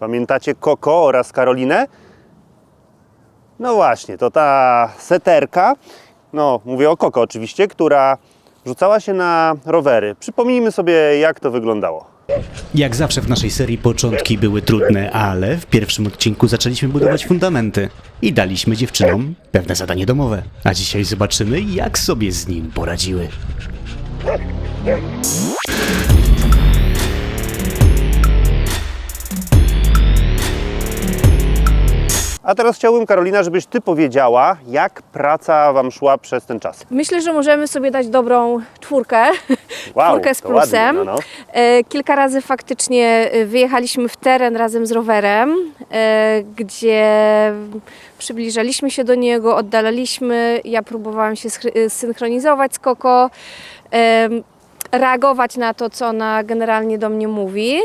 Pamiętacie Koko oraz Karolinę? No właśnie, to ta seterka, no mówię o Koko oczywiście, która rzucała się na rowery. Przypomnijmy sobie, jak to wyglądało. Jak zawsze w naszej serii początki były trudne, ale w pierwszym odcinku zaczęliśmy budować fundamenty i daliśmy dziewczynom pewne zadanie domowe. A dzisiaj zobaczymy, jak sobie z nim poradziły. A teraz chciałbym, Karolina, żebyś Ty powiedziała, jak praca Wam szła przez ten czas. Myślę, że możemy sobie dać dobrą czwórkę. Wow, czwórkę z to ładnie, plusem. no, no. Kilka razy faktycznie e, wyjechaliśmy w teren razem z rowerem, e, gdzie przybliżaliśmy się do niego, oddalaliśmy. Ja próbowałam się synchronizować z Koko. Reagować na to, co ona generalnie do mnie mówi.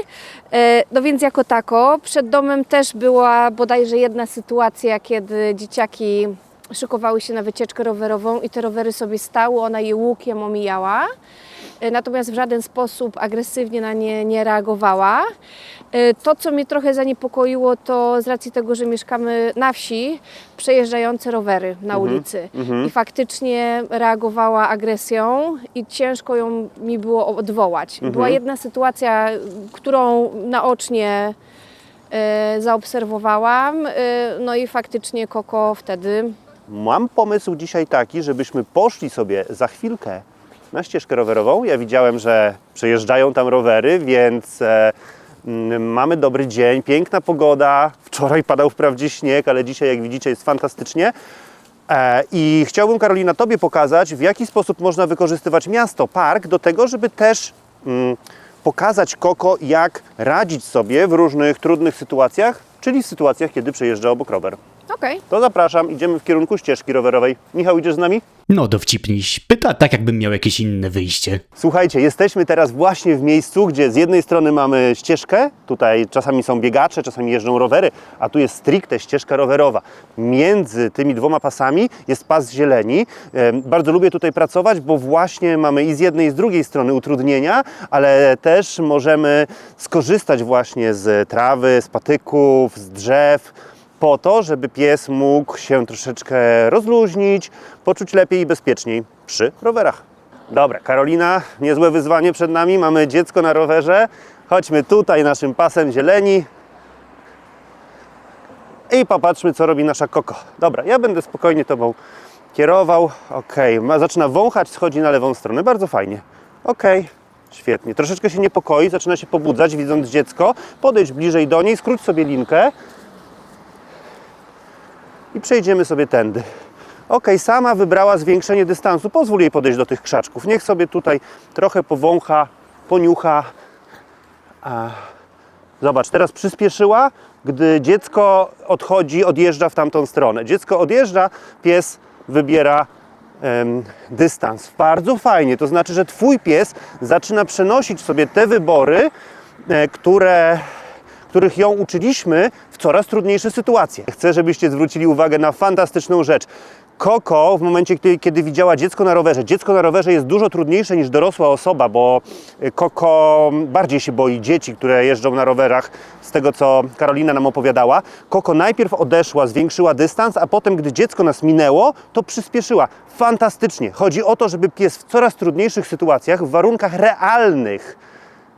E, No więc jako tako, przed domem też była bodajże jedna sytuacja, kiedy dzieciaki szykowały się na wycieczkę rowerową i te rowery sobie stały, ona je łukiem omijała. E, Natomiast w żaden sposób agresywnie na nie nie reagowała. E, To, co mnie trochę zaniepokoiło, to z racji tego, że mieszkamy na wsi, przejeżdżające rowery na ulicy. I faktycznie reagowała agresją i ciężko ją mi było odwołać. Była jedna sytuacja, którą naocznie e, zaobserwowałam, e, no i faktycznie Koko wtedy Mam pomysł dzisiaj taki, żebyśmy poszli sobie za chwilkę na ścieżkę rowerową. Ja widziałem, że przejeżdżają tam rowery, więc e, mm, mamy dobry dzień, piękna pogoda. Wczoraj padał wprawdzie śnieg, ale dzisiaj, jak widzicie, jest fantastycznie. E, I chciałbym, Karolina, Tobie pokazać, w jaki sposób można wykorzystywać miasto, park do tego, żeby też mm, pokazać Koko, jak radzić sobie w różnych trudnych sytuacjach, czyli w sytuacjach, kiedy przejeżdża obok rower. Okej. To zapraszam, idziemy w kierunku ścieżki rowerowej. Michał, idziesz z nami? No dowcipniś, pyta tak jakbym miał jakieś inne wyjście. Słuchajcie, jesteśmy teraz właśnie w miejscu, gdzie z jednej strony mamy ścieżkę, tutaj czasami są biegacze, czasami jeżdżą rowery, a tu jest stricte ścieżka rowerowa. Między tymi dwoma pasami jest pas zieleni. Em, Bardzo lubię tutaj pracować, bo właśnie mamy i z jednej i z drugiej strony utrudnienia, ale też możemy skorzystać właśnie z trawy, z patyków, z drzew, po to, żeby pies mógł się troszeczkę rozluźnić, poczuć lepiej i bezpieczniej przy rowerach. Dobra, Karolina, niezłe wyzwanie przed nami. Mamy dziecko na rowerze. Chodźmy tutaj naszym pasem zieleni. I popatrzmy, co robi nasza koko. Dobra, ja będę spokojnie tobą kierował. Ok, ma, zaczyna wąchać, schodzi na lewą stronę. Bardzo fajnie. Ok, świetnie. Troszeczkę się niepokoi, zaczyna się pobudzać, widząc dziecko. Podejdź bliżej do niej, skróć sobie linkę i przejdziemy sobie tędy. Ok, sama wybrała zwiększenie dystansu. Pozwól jej podejść do tych krzaczków. Niech sobie tutaj trochę powącha, poniucha. A, zobacz, teraz przyspieszyła, gdy dziecko odchodzi, odjeżdża w tamtą stronę. Dziecko odjeżdża, pies wybiera dystans. Bardzo fajnie, to znaczy, że Twój pies zaczyna przenosić sobie te wybory, e, które których ją uczyliśmy w coraz trudniejsze sytuacje. Chcę, żebyście zwrócili uwagę na fantastyczną rzecz. Koko w momencie, kiedy, widziała dziecko na rowerze, dziecko na rowerze jest dużo trudniejsze niż dorosła osoba, bo y, Koko bardziej się boi dzieci, które jeżdżą na rowerach, z tego co Karolina nam opowiadała. Koko najpierw odeszła, zwiększyła dystans, a potem, gdy dziecko nas minęło, to przyspieszyła. Fantastycznie. Chodzi o to, żeby pies w coraz trudniejszych sytuacjach, w warunkach realnych,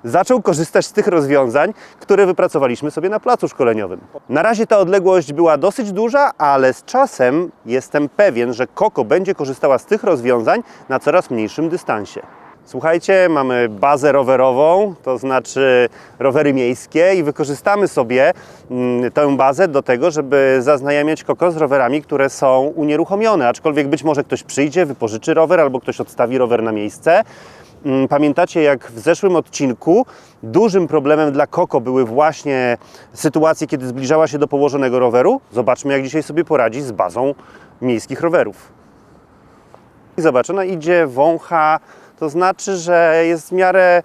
zaczął korzystać z tych rozwiązań, które wypracowaliśmy sobie na placu szkoleniowym. Na razie ta odległość była dosyć duża, ale z czasem jestem pewien, że Koko będzie korzystała z tych rozwiązań na coraz mniejszym dystansie. Słuchajcie, mamy bazę rowerową, to znaczy rowery miejskie i wykorzystamy sobie mm, tę bazę do tego, żeby zaznajamiać Koko z rowerami, które są unieruchomione, aczkolwiek być może ktoś przyjdzie, wypożyczy rower albo ktoś odstawi rower na miejsce. Mm, Pamiętacie, jak w zeszłym odcinku dużym problemem dla Koko były właśnie sytuacje, kiedy zbliżała się do położonego roweru? Zobaczmy, jak dzisiaj sobie poradzi z bazą miejskich rowerów. I zobacz, ona idzie, wącha, to znaczy, że jest w miarę,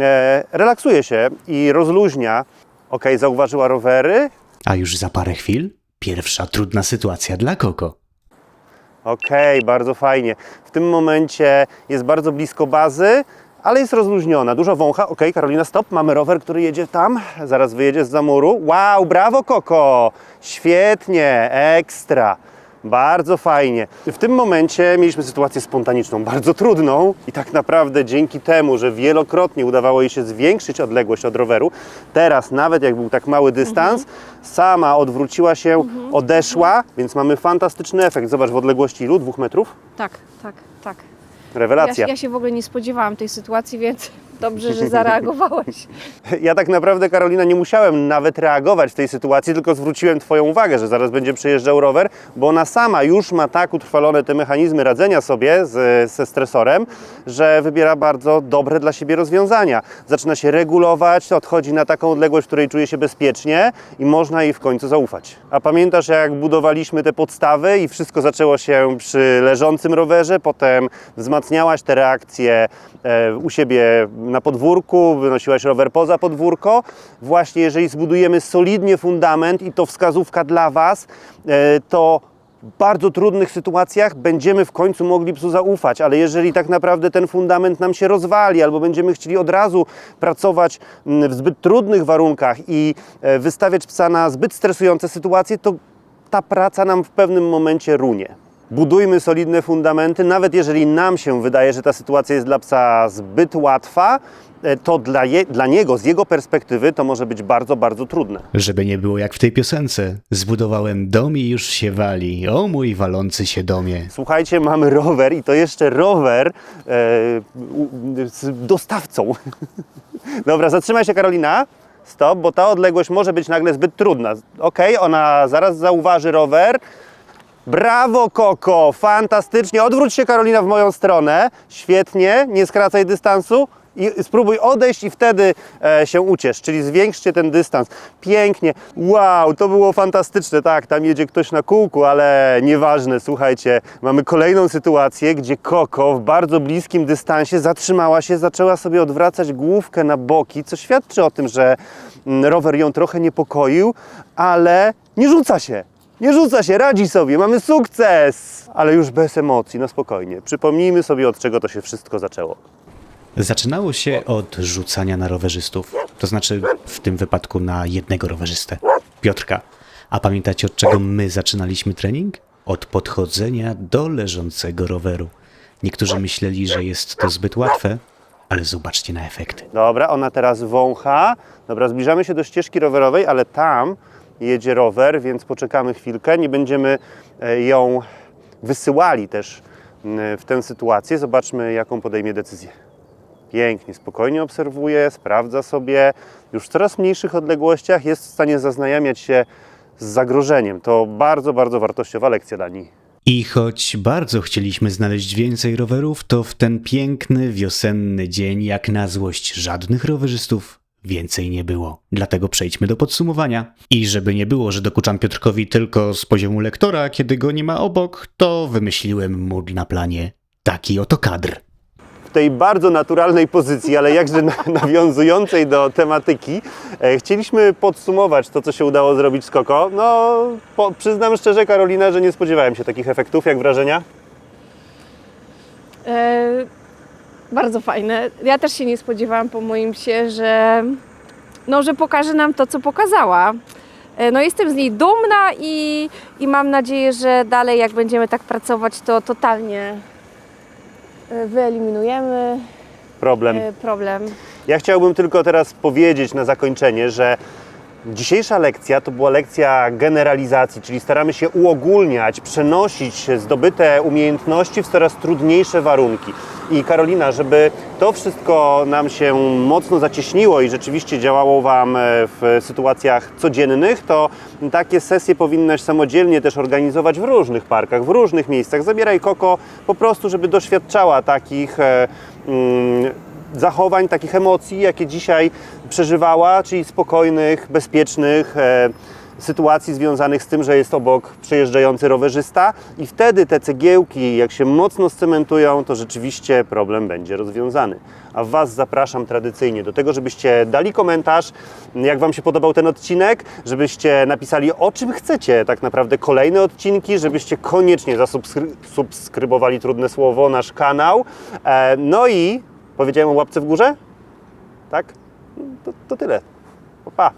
e, relaksuje się i rozluźnia. Ok, zauważyła rowery, A już za parę chwil pierwsza trudna sytuacja dla Koko. Okej, bardzo fajnie. W tym momencie jest bardzo blisko bazy, ale jest rozluźniona, dużo wącha. Ok, Karolina, stop, mamy rower, który jedzie tam, zaraz wyjedzie z zamuru. Wow, brawo Koko, świetnie, ekstra. Bardzo fajnie. W tym momencie mieliśmy sytuację spontaniczną, bardzo trudną i tak naprawdę dzięki temu, że wielokrotnie udawało jej się zwiększyć odległość od roweru, teraz nawet jak był tak mały dystans, sama odwróciła się, odeszła, więc mamy fantastyczny efekt. Zobacz, w odległości ilu? Dwóch metrów? Tak, tak, tak. Rewelacja. Ja, ja się w ogóle nie spodziewałam tej sytuacji, więc dobrze, że zareagowałeś. Ja tak naprawdę, Karolina, nie musiałem nawet reagować w tej sytuacji, tylko zwróciłem Twoją uwagę, że zaraz będzie przejeżdżał rower, bo ona sama już ma tak utrwalone te mechanizmy radzenia sobie z, ze stresorem, że wybiera bardzo dobre dla siebie rozwiązania. Zaczyna się regulować, odchodzi na taką odległość, w której czuje się bezpiecznie i można jej w końcu zaufać. A pamiętasz, jak budowaliśmy te podstawy i wszystko zaczęło się przy leżącym rowerze, potem wzmacniałaś te reakcje u siebie na podwórku, wynosiłaś rower poza podwórko. Właśnie jeżeli zbudujemy solidnie fundament i to wskazówka dla Was, e, to w bardzo trudnych sytuacjach będziemy w końcu mogli psu zaufać, ale jeżeli tak naprawdę ten fundament nam się rozwali, albo będziemy chcieli od razu pracować w zbyt trudnych warunkach i e, wystawiać psa na zbyt stresujące sytuacje, to ta praca nam w pewnym momencie runie. Budujmy solidne fundamenty, nawet jeżeli nam się wydaje, że ta sytuacja jest dla psa zbyt łatwa, e, to dla, je, dla niego, z jego perspektywy, to może być bardzo, bardzo trudne. Żeby nie było jak w tej piosence. Zbudowałem dom i już się wali. O mój walący się domie. Słuchajcie, mamy rower i to jeszcze rower e, z dostawcą. Dobra, zatrzymaj się Karolina. Stop, bo ta odległość może być nagle zbyt trudna. Ok, ona zaraz zauważy rower. Brawo, Koko! Fantastycznie. Odwróć się, Karolina, w moją stronę. Świetnie. Nie skracaj dystansu. I spróbuj odejść i wtedy e, się uciesz, czyli zwiększcie ten dystans. Pięknie. Wow, to było fantastyczne. Tak, tam jedzie ktoś na kółku, ale nieważne. Słuchajcie, mamy kolejną sytuację, gdzie Koko w bardzo bliskim dystansie zatrzymała się, zaczęła sobie odwracać główkę na boki, co świadczy o tym, że mm, rower ją trochę niepokoił, ale nie rzuca się. Nie rzuca się, radzi sobie, mamy sukces! Ale już bez emocji, no spokojnie. Przypomnijmy sobie, od czego to się wszystko zaczęło. Zaczynało się od rzucania na rowerzystów. To znaczy w tym wypadku na jednego rowerzystę. Piotrka. A pamiętacie od czego my zaczynaliśmy trening? Od podchodzenia do leżącego roweru. Niektórzy myśleli, że jest to zbyt łatwe, ale zobaczcie na efekty. Dobra, ona teraz wącha. Dobra, zbliżamy się do ścieżki rowerowej, ale tam jedzie rower, więc poczekamy chwilkę. Nie będziemy e, ją wysyłali też w tę sytuację. Zobaczmy, jaką podejmie decyzję. Pięknie, spokojnie obserwuje, sprawdza sobie. Już w coraz mniejszych odległościach jest w stanie zaznajamiać się z zagrożeniem. To bardzo, bardzo wartościowa lekcja dla niej. I choć bardzo chcieliśmy znaleźć więcej rowerów, to w ten piękny wiosenny dzień, jak na złość żadnych rowerzystów, więcej nie było. Dlatego przejdźmy do podsumowania. I żeby nie było, że dokuczam Piotrkowi tylko z poziomu lektora, kiedy go nie ma obok, to wymyśliłem mu na planie taki oto kadr. w tej bardzo naturalnej pozycji, ale jakże na- nawiązującej do tematyki, e, chcieliśmy podsumować to, co się udało zrobić z Koko. No, po, przyznam szczerze, Karolina, że nie spodziewałem się takich efektów. Jak wrażenia? E, bardzo fajne. Ja też się nie spodziewałam po moim psie, że, no, że pokaże nam to, co pokazała. E, No jestem z niej dumna i, i mam nadzieję, że dalej jak będziemy tak pracować, to totalnie e, wyeliminujemy Problem. e, problem. Ja chciałbym tylko teraz powiedzieć na zakończenie, że dzisiejsza lekcja to była lekcja generalizacji, czyli staramy się uogólniać, przenosić zdobyte umiejętności w coraz trudniejsze warunki. I Karolina, żeby to wszystko nam się mocno zacieśniło i rzeczywiście działało Wam e, w sytuacjach codziennych, to takie sesje powinnaś samodzielnie też organizować w różnych parkach, w różnych miejscach. Zabieraj Koko po prostu, żeby doświadczała takich e, mm, zachowań, takich emocji, jakie dzisiaj przeżywała, czyli spokojnych, bezpiecznych e, sytuacji związanych z tym, że jest obok przejeżdżający rowerzysta i wtedy te cegiełki, jak się mocno scementują, to rzeczywiście problem będzie rozwiązany. A Was zapraszam tradycyjnie do tego, żebyście dali komentarz, jak Wam się podobał ten odcinek, żebyście napisali o czym chcecie tak naprawdę kolejne odcinki, żebyście koniecznie zasubskrybowali trudne słowo nasz kanał. E, no i Powiedziałem o łapce w górze? Tak? To, to tyle. Pa.